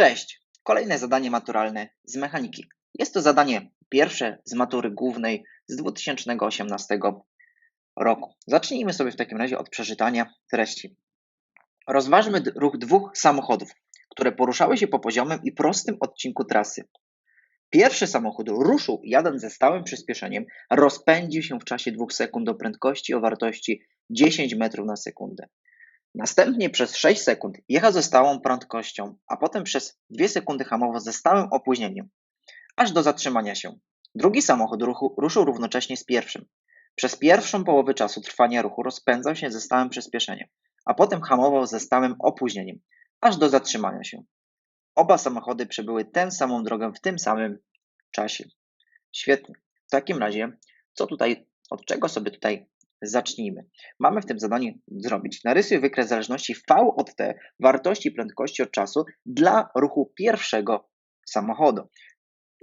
Cześć! Kolejne zadanie maturalne z mechaniki. Jest to zadanie pierwsze z matury głównej z 2018 roku. Zacznijmy sobie w takim razie od przeczytania treści. Rozważmy ruch dwóch samochodów, które poruszały się po poziomym i prostym odcinku trasy. Pierwszy samochód ruszył jadąc ze stałym przyspieszeniem, rozpędził się w czasie 2 sekund do prędkości o wartości 10 metrów na sekundę. Następnie przez 6 sekund jechał ze stałą prędkością, a potem przez 2 sekundy hamował ze stałym opóźnieniem, aż do zatrzymania się. Drugi samochód ruchu, ruszył równocześnie z pierwszym. Przez pierwszą połowę czasu trwania ruchu rozpędzał się ze stałym przyspieszeniem, a potem hamował ze stałym opóźnieniem, aż do zatrzymania się. Oba samochody przebyły tę samą drogę w tym samym czasie. Świetnie. W takim razie, co tutaj, od czego sobie tutaj Zacznijmy. Mamy w tym zadaniu zrobić. Narysuj wykres zależności V od T wartości prędkości od czasu dla ruchu pierwszego samochodu.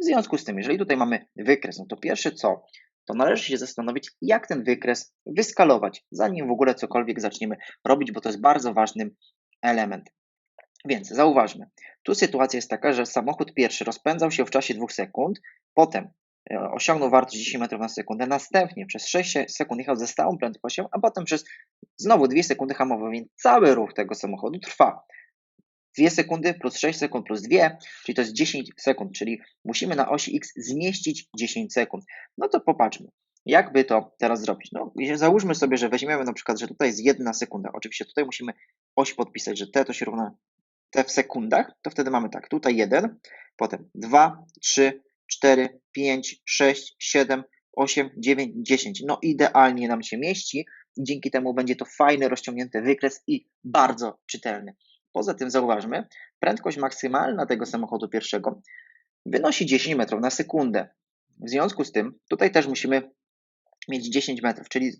W związku z tym, jeżeli tutaj mamy wykres, no to pierwsze co, to należy się zastanowić, jak ten wykres wyskalować, zanim w ogóle cokolwiek zaczniemy robić, bo to jest bardzo ważny element. Więc zauważmy, tu sytuacja jest taka, że samochód pierwszy rozpędzał się w czasie 2 sekund, potem osiągnął wartość 10 metrów na sekundę, następnie przez 6 sekund jechał ze stałą prędkością, a potem przez znowu 2 sekundy hamował, więc cały ruch tego samochodu trwa 2 sekundy plus 6 sekund plus 2, czyli to jest 10 sekund, czyli musimy na osi x zmieścić 10 sekund. No to popatrzmy, jakby to teraz zrobić. No, załóżmy sobie, że weźmiemy na przykład, że tutaj jest 1 sekunda. Oczywiście tutaj musimy oś podpisać, że t to się równa t w sekundach, to wtedy mamy tak, tutaj 1, potem 2, 3, 4, 5, 6, 7, 8, 9, 10. No idealnie nam się mieści i dzięki temu będzie to fajny, rozciągnięty wykres i bardzo czytelny. Poza tym zauważmy, prędkość maksymalna tego samochodu pierwszego wynosi 10 metrów na sekundę. W związku z tym tutaj też musimy mieć 10 metrów, czyli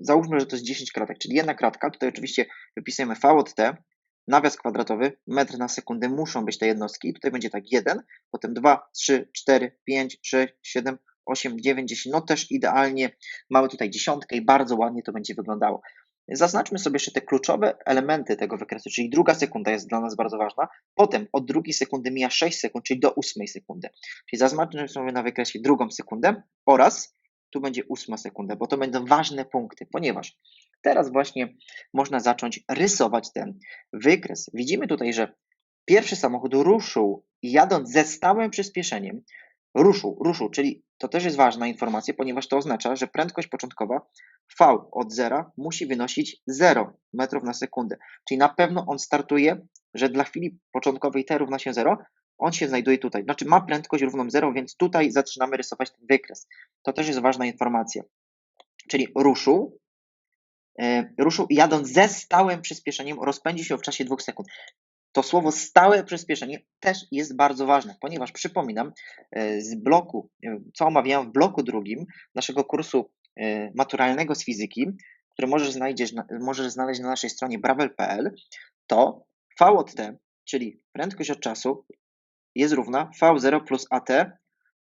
załóżmy, że to jest 10 kratek, czyli jedna kratka, tutaj oczywiście wypisujemy V od T, nawias kwadratowy, metr na sekundę muszą być te jednostki. Tutaj będzie tak 1, potem 2, 3, 4, 5, 6, 7, 8, 9, 10. No też idealnie mamy tutaj dziesiątkę i bardzo ładnie to będzie wyglądało. Zaznaczmy sobie jeszcze te kluczowe elementy tego wykresu, czyli druga sekunda jest dla nas bardzo ważna. Potem od drugiej sekundy mija 6 sekund, czyli do ósmej sekundy. Czyli zaznaczmy sobie na wykresie drugą sekundę oraz tu będzie ósma sekunda, bo to będą ważne punkty, ponieważ Teraz właśnie można zacząć rysować ten wykres. Widzimy tutaj, że pierwszy samochód ruszył jadąc ze stałym przyspieszeniem. Ruszył, ruszył, czyli to też jest ważna informacja, ponieważ to oznacza, że prędkość początkowa V od zera musi wynosić 0 metrów na sekundę. Czyli na pewno on startuje, że dla chwili początkowej t równa się 0, on się znajduje tutaj. Znaczy ma prędkość równą 0, więc tutaj zaczynamy rysować ten wykres. To też jest ważna informacja. Czyli ruszył, E, ruszył jadąc ze stałym przyspieszeniem, rozpędzi się w czasie dwóch sekund. To słowo stałe przyspieszenie też jest bardzo ważne, ponieważ przypominam e, z bloku, e, co omawiałem w bloku drugim naszego kursu maturalnego z fizyki, który możesz, znajdziesz, możesz znaleźć na naszej stronie bravel.pl, to V od t, czyli prędkość od czasu, jest równa V0 plus AT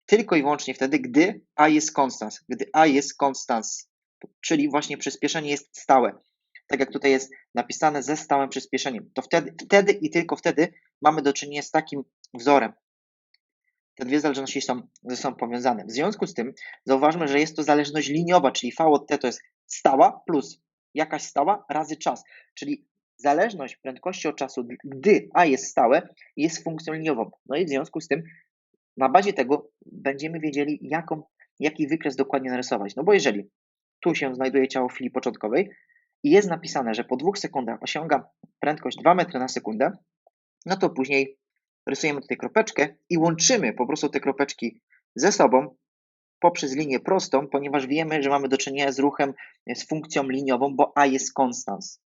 tylko i wyłącznie wtedy, gdy A jest konstans. Gdy A jest konstans czyli właśnie przyspieszenie jest stałe. Tak jak tutaj jest napisane ze stałym przyspieszeniem. To wtedy, wtedy i tylko wtedy mamy do czynienia z takim wzorem. Te dwie zależności są ze sobą powiązane. W związku z tym zauważmy, że jest to zależność liniowa, czyli V od T to jest stała plus jakaś stała razy czas. Czyli zależność prędkości od czasu, gdy A jest stałe, jest funkcją liniową. No i w związku z tym na bazie tego będziemy wiedzieli, jaką, jaki wykres dokładnie narysować. No bo jeżeli tu się znajduje ciało w chwili początkowej i jest napisane, że po dwóch sekundach osiąga prędkość 2 metry na sekundę, no to później rysujemy tutaj kropeczkę i łączymy po prostu te kropeczki ze sobą poprzez linię prostą, ponieważ wiemy, że mamy do czynienia z ruchem, z funkcją liniową, bo A jest konstans.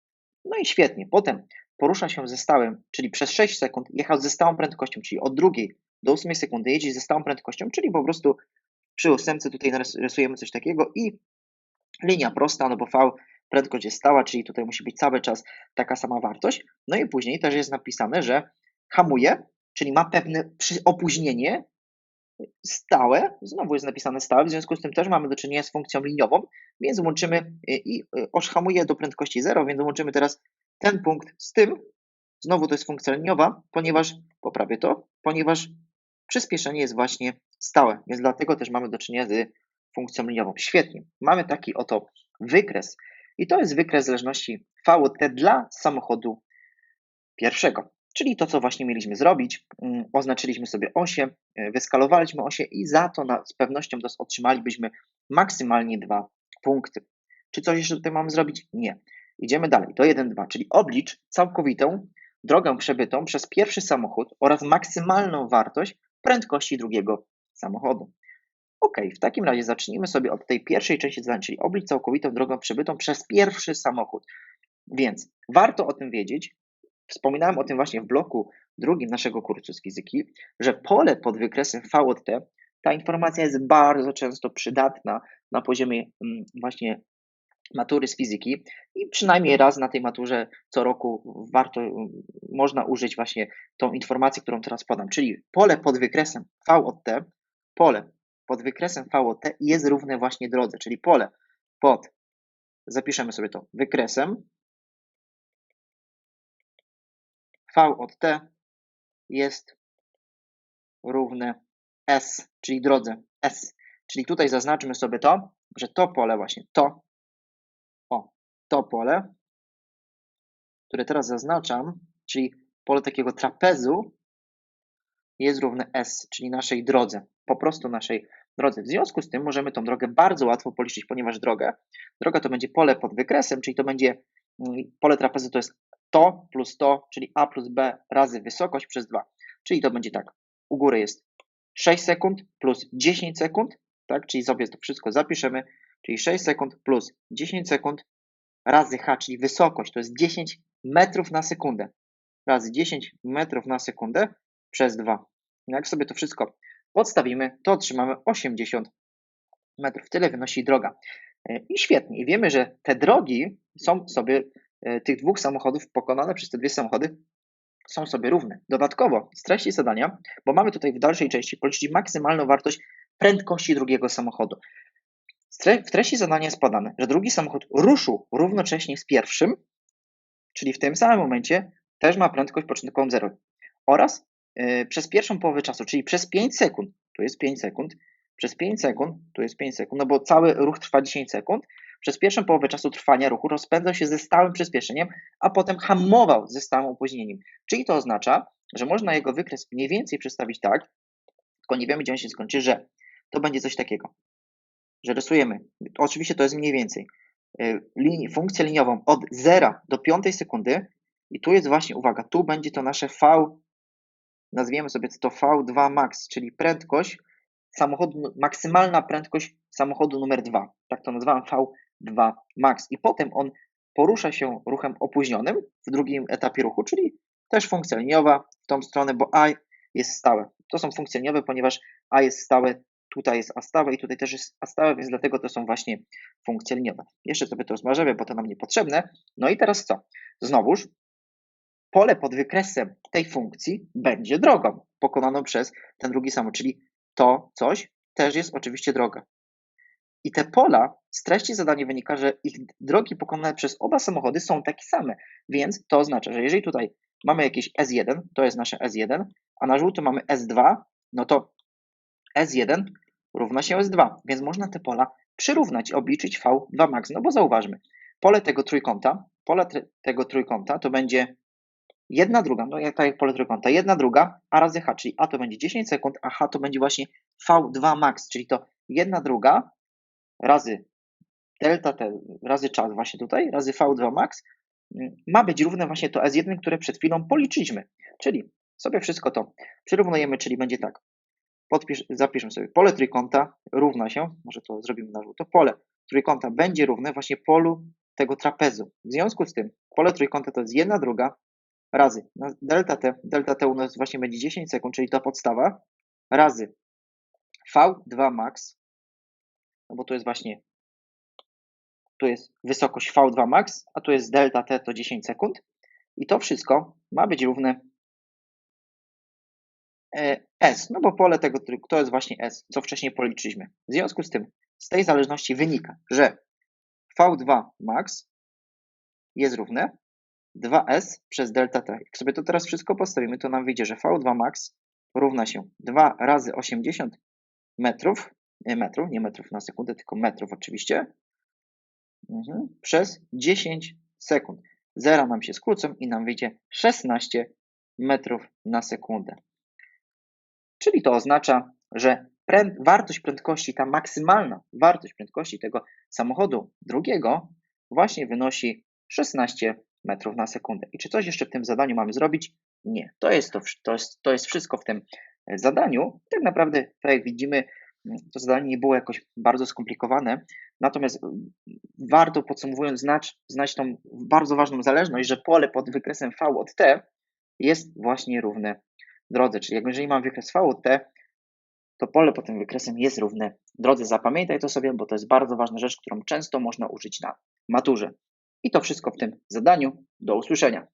No i świetnie. Potem porusza się ze stałym, czyli przez 6 sekund jechał ze stałą prędkością, czyli od drugiej do 8 sekundy jedzie ze stałą prędkością, czyli po prostu przy ósemce tutaj rysujemy coś takiego i linia prosta, no bo V prędkość jest stała, czyli tutaj musi być cały czas taka sama wartość. No i później też jest napisane, że hamuje, czyli ma pewne opóźnienie stałe, znowu jest napisane stałe, w związku z tym też mamy do czynienia z funkcją liniową, więc łączymy i oś hamuje do prędkości 0, więc łączymy teraz ten punkt z tym Znowu to jest funkcja liniowa, ponieważ, poprawię to, ponieważ przyspieszenie jest właśnie stałe, więc dlatego też mamy do czynienia z funkcją liniową. Świetnie. Mamy taki oto wykres i to jest wykres zależności V T dla samochodu pierwszego. Czyli to, co właśnie mieliśmy zrobić, mm, oznaczyliśmy sobie osie, e, wyskalowaliśmy osie i za to na, z pewnością otrzymalibyśmy maksymalnie dwa punkty. Czy coś jeszcze tutaj mamy zrobić? Nie. Idziemy dalej. To 1, 2, czyli oblicz całkowitą drogę przebytą przez pierwszy samochód oraz maksymalną wartość prędkości drugiego samochodu. Ok, w takim razie zacznijmy sobie od tej pierwszej części zadania, czyli oblicz całkowitą drogą przebytą przez pierwszy samochód. Więc warto o tym wiedzieć. Wspominałem o tym właśnie w bloku drugim naszego kursu z fizyki, że pole pod wykresem V od T, ta informacja jest bardzo często przydatna na poziomie mm, właśnie matury z fizyki i przynajmniej raz na tej maturze co roku warto, można użyć właśnie tą informację, którą teraz podam, czyli pole pod wykresem V od T, pole pod wykresem V od T jest równe właśnie drodze, czyli pole pod, zapiszemy sobie to, wykresem V od T jest równe S, czyli drodze S. Czyli tutaj zaznaczmy sobie to, że to pole właśnie, to to pole, które teraz zaznaczam, czyli pole takiego trapezu, jest równe S, czyli naszej drodze, po prostu naszej drodze. W związku z tym możemy tą drogę bardzo łatwo policzyć, ponieważ drogę, droga to będzie pole pod wykresem, czyli to będzie mm, pole trapezu to jest to plus to, czyli a plus b razy wysokość przez 2. Czyli to będzie tak, u góry jest 6 sekund plus 10 sekund, tak, czyli sobie to wszystko zapiszemy, czyli 6 sekund plus 10 sekund razy h, czyli wysokość, to jest 10 metrów na sekundę, razy 10 metrów na sekundę przez 2. Jak sobie to wszystko podstawimy, to otrzymamy 80 metrów. Tyle wynosi droga. E, I świetnie. I wiemy, że te drogi są sobie, tych dwóch samochodów pokonane przez te dwie samochody są sobie równe. Dodatkowo z treści zadania, bo mamy tutaj w dalszej części policzyć maksymalną wartość prędkości drugiego samochodu. W treści zadania jest podane, że drugi samochód ruszył równocześnie z pierwszym, czyli w tym samym momencie też ma prędkość początkową 0 oraz yy, przez pierwszą połowę czasu, czyli przez 5 sekund, tu jest 5 sekund, przez 5 sekund, tu jest 5 sekund, no bo cały ruch trwa 10 sekund, przez pierwszą połowę czasu trwania ruchu rozpędzał się ze stałym przyspieszeniem, a potem hamował ze stałym opóźnieniem. Czyli to oznacza, że można jego wykres mniej więcej przedstawić tak, tylko nie wiemy, gdzie on się skończy, że to będzie coś takiego że rysujemy, oczywiście to jest mniej więcej, e, linii, funkcję liniową od 0 do 5 sekundy i tu jest właśnie, uwaga, tu będzie to nasze V, nazwiemy sobie to V2 max, czyli prędkość samochodu, maksymalna prędkość samochodu numer 2, tak to nazywam V2 max i potem on porusza się ruchem opóźnionym w drugim etapie ruchu, czyli też funkcja liniowa w tą stronę, bo A jest stałe. To są funkcje liniowe, ponieważ A jest stałe Tutaj jest A stałe i tutaj też jest A stałe, więc dlatego to są właśnie funkcje liniowe. Jeszcze sobie to zmarzymy, bo to nam niepotrzebne. No i teraz co? Znowuż pole pod wykresem tej funkcji będzie drogą pokonaną przez ten drugi samochód, czyli to coś też jest oczywiście droga. I te pola z treści zadania wynika, że ich drogi pokonane przez oba samochody są takie same, więc to oznacza, że jeżeli tutaj mamy jakieś S1, to jest nasze S1, a na żółto mamy S2, no to S1 równa się S2, więc można te pola przyrównać obliczyć V2 max. No bo zauważmy, pole tego trójkąta, pole tego trójkąta to będzie jedna druga, no jak tak pole trójkąta, jedna druga, a razy h, czyli a to będzie 10 sekund, a h to będzie właśnie V2 max, czyli to jedna druga razy delta t razy czas właśnie tutaj, razy V2 max ma być równe właśnie to S1, które przed chwilą policzyliśmy. Czyli sobie wszystko to przyrównujemy, czyli będzie tak. Podpisz, zapiszmy sobie pole trójkąta równa się, może to zrobimy na żółto, pole trójkąta będzie równe właśnie polu tego trapezu. W związku z tym pole trójkąta to jest jedna druga razy delta t, delta t u nas właśnie będzie 10 sekund, czyli ta podstawa, razy v2 max, no bo to jest właśnie, tu jest wysokość v2 max, a tu jest delta t to 10 sekund i to wszystko ma być równe E, S, no bo pole tego tryku to jest właśnie S, co wcześniej policzyliśmy. W związku z tym, z tej zależności wynika, że V2 max jest równe 2S przez delta T. Jak sobie to teraz wszystko postawimy, to nam wyjdzie, że V2 max równa się 2 razy 80 metrów, metrów, nie metrów na sekundę, tylko metrów oczywiście, mhm, przez 10 sekund. Zera nam się skrócą i nam wyjdzie 16 metrów na sekundę. Czyli to oznacza, że pręd wartość prędkości, ta maksymalna wartość prędkości tego samochodu drugiego właśnie wynosi 16 metrów na sekundę. I czy coś jeszcze w tym zadaniu mamy zrobić? Nie. To jest, to, to jest, to jest wszystko w tym e, zadaniu. Tak naprawdę, tak jak widzimy, to zadanie nie było jakoś bardzo skomplikowane, natomiast mm, warto podsumowując znać, znać tą bardzo ważną zależność, że pole pod wykresem V od T jest właśnie równe drodze. Czyli jak jeżeli mam wykres V od T, to pole pod tym wykresem jest równe drodze. Zapamiętaj to sobie, bo to jest bardzo ważna rzecz, którą często można użyć na maturze. I to wszystko w tym zadaniu. Do usłyszenia.